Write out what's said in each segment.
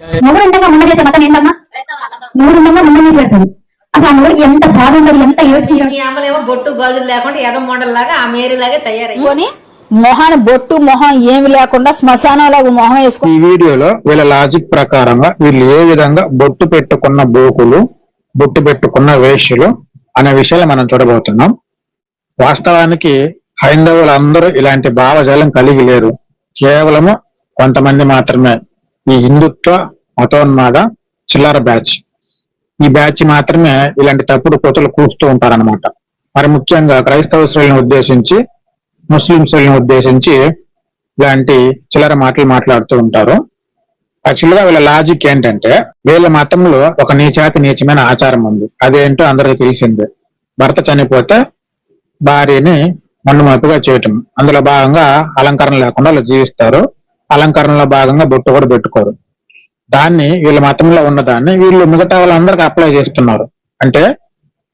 మూడుండగా ముందు చేసే మతం ఏంటమ్మా? మూడుండగా ముందు నీకు పెడుతుంది అసలు ఆ మూడు ఎంత బాగుండదు ఎంత యోచించాడు మీ అమ్మలేమో బొట్టు గాజులు లేకుండా ఎగ మోడల్ లాగా ఆ మేరీ లాగే తయారయ్యి కొని మొహాన బొట్టు మొహం ఏమి లేకుండా శ్మశానంలో మొహం వేసుకొని ఈ వీడియోలో వీళ్ళ లాజిక్ ప్రకారంగా వీళ్ళు ఏ విధంగా బొట్టు పెట్టుకున్న బోకులు బొట్టు పెట్టుకున్న వేష్యులు అనే విషయాలు మనం చూడబోతున్నాం. వాస్తవానికి హైందవులందరూ ఇలాంటి భావజాలం కలిగి లేరు. కేవలము కొంతమంది మాత్రమే. ఈ హిందుత్వ మతోన్మాద చిల్లర బ్యాచ్. ఈ బ్యాచ్ మాత్రమే ఇలాంటి తప్పుడు కోతలు కూస్తూ ఉంటారన్నమాట. మరి ముఖ్యంగా క్రైస్తవ శ్రేణులను ఉద్దేశించి ముస్లిం శ్రేణులను ఉద్దేశించి ఇలాంటి చిల్లర మాటలు మాట్లాడుతూ ఉంటారు. యాక్చువల్గా వీళ్ళ లాజిక్ ఏంటంటే వీళ్ళ మతంలో ఒక నీచాతి నీచమైన ఆచారం ఉంది. అదేంటో అందరికీ తెలిసిందే. భర్త చనిపోతే భార్యని మన్నుమప్పుగా చేయటం. అందులో భాగంగా అలంకరణ లేకుండా వాళ్ళు జీవిస్తారు. అలంకరణలో భాగంగా బొట్టు కూడా పెట్టుకోరు. దాన్ని వీళ్ళ మతంలో ఉన్నదాన్ని వీళ్ళు మిగతా వాళ్ళందరికీ అప్లై చేస్తున్నారు. అంటే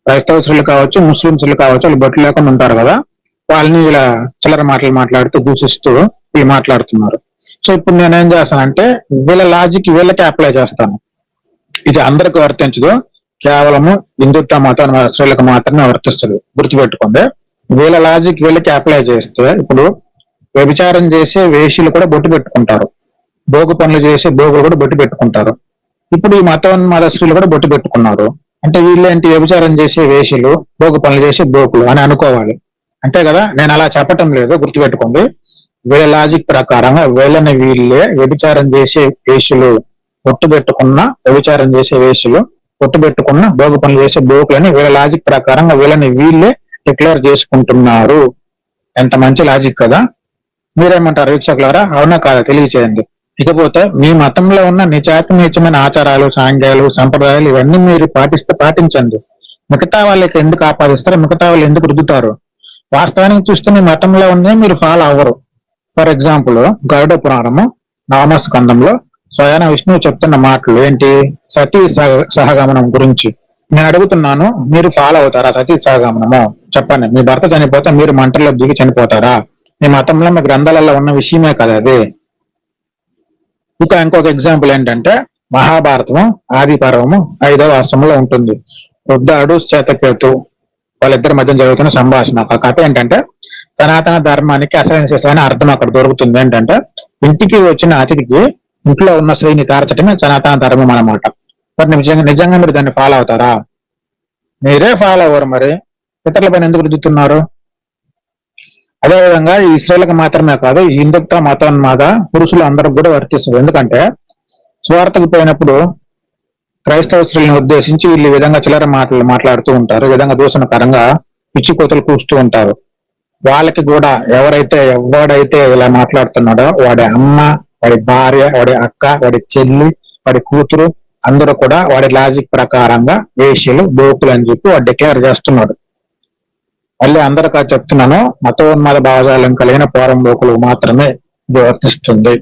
క్రైస్తవ స్త్రీలు కావచ్చు ముస్లిం స్త్రీలు కావచ్చు వాళ్ళు బొట్టు లేకుండా ఉంటారు కదా. వాళ్ళని ఇలా చిల్లర మాటలు మాట్లాడుతూ దూషిస్తూ ఇవి మాట్లాడుతున్నారు. సో ఇప్పుడు నేను ఏం చేస్తానంటే వీళ్ళ లాజిక్ వీళ్ళకే అప్లై చేస్తాను. ఇది అందరికి వర్తించదు. కేవలము హిందుత్వ మతం స్త్రీలకు మాత్రమే వర్తిస్తుంది. గుర్తుపెట్టుకోండి. వీళ్ళ లాజిక్ వీళ్ళకి అప్లై చేస్తే ఇప్పుడు వ్యభిచారం చేసే వేషులు కూడా బొట్టు పెట్టుకుంటారు. భోగు పనులు చేసే భోగులు కూడా బొట్టు పెట్టుకుంటారు. ఇప్పుడు ఈ మతోన్మాద స్త్రీలు కూడా బొట్టు పెట్టుకున్నారు. అంటే వీళ్ళేంటి వ్యభిచారం చేసే వేషులు భోగు పనులు చేసే బోకులు అని అనుకోవాలి. అంతే కదా? నేను అలా చెప్పటం లేదు గుర్తుపెట్టుకోండి. వీళ్ళ లాజిక్ ప్రకారంగా వీళ్ళని వీళ్ళే వ్యభిచారం చేసే వేషులు బొట్టు పెట్టుకున్న వ్యభిచారం చేసే వేషులు పొట్టు పెట్టుకున్న భోగు పనులు చేసే బోకులని వీళ్ళ లాజిక్ ప్రకారంగా వీళ్ళని వీళ్ళే డిక్లేర్ చేసుకుంటున్నారు. ఎంత మంచి లాజిక్ కదా? మీరేమంటారు వీక్షకులారా? అవునా కాదా? తెలియచేయండి. ఇకపోతే మీ మతంలో ఉన్న నిజాతి ఆచారాలు సాంఘ్యాలు సంప్రదాయాలు ఇవన్నీ మీరు పాటిస్తే పాటించండి. మిగతా వాళ్ళకి ఎందుకు ఆపాదిస్తారు? మిగతా వాళ్ళు ఎందుకు రుద్దుతారు? వాస్తవానికి చూస్తే మీ మతంలో ఉన్నదే మీరు ఫాలో అవ్వరు. ఫర్ ఎగ్జాంపుల్ గరుడ పురాణము నామస్కందంలో స్వయాన విష్ణువు చెప్తున్న మాటలు ఏంటి? సతీ సహ- సహగమనం గురించి. నేను అడుగుతున్నాను మీరు ఫాలో అవుతారా సతీ సహగమనము? చెప్పండి. మీ భర్త చనిపోతే మీరు మంటల్లో దిగి చనిపోతారా? మీ మతంలో మీ గ్రంథాలలో ఉన్న విషయమే కదా అది. ఇక ఇంకొక ఎగ్జాంపుల్ ఏంటంటే మహాభారతము ఆది పర్వము ఐదవ ఆశ్రమంలో ఉంటుంది. వృద్ధాడు చేతకేతు వాళ్ళిద్దరి మధ్య జరుగుతున్న సంభాషణ. ఒక కథ ఏంటంటే సనాతన ధర్మానికి అసలైన శిశైన అర్థం అక్కడ దొరుకుతుంది. ఏంటంటే ఇంటికి వచ్చిన అతిథికి ఇంట్లో ఉన్న స్త్రీని కార్చడమే సనాతన ధర్మం అన్నమాట. మరి నిజంగా నిజంగా మీరు దాన్ని ఫాలో అవుతారా? మీరే ఫాలో అవ్వరు మరి. ఇతరుల పైన ఎందుకు రుద్దుతున్నారు? అదేవిధంగా ఈ స్త్రీలకు మాత్రమే కాదు హిందుత్వ మతం మతోన్మాద పురుషులు అందరికి కూడా వర్తిస్తుంది. ఎందుకంటే స్వార్థకు పోయినప్పుడు క్రైస్తవ స్త్రీలను ఉద్దేశించి వీళ్ళు ఈ విధంగా చిల్లర మాటలు మాట్లాడుతూ ఉంటారు ఈ విధంగా దూషణకరంగా పిచ్చి కోతలు కూస్తూ ఉంటారు. వాళ్ళకి కూడా ఎవరైతే ఎవడైతే ఇలా మాట్లాడుతున్నాడో వాడి అమ్మ వాడి భార్య వాడి అక్క వాడి చెల్లి వాడి కూతురు అందరూ కూడా వాడి లాజిక్ ప్రకారంగా వేషలు బోకులు అని చెప్పి వాడు డిక్లేర్ చేస్తున్నాడు. మళ్ళీ అందరికా చెప్తున్నాను మతోన్మాద భావజాలం కలిగిన పోరంబోకులు మాత్రమే ఇది వర్తిస్తుంది.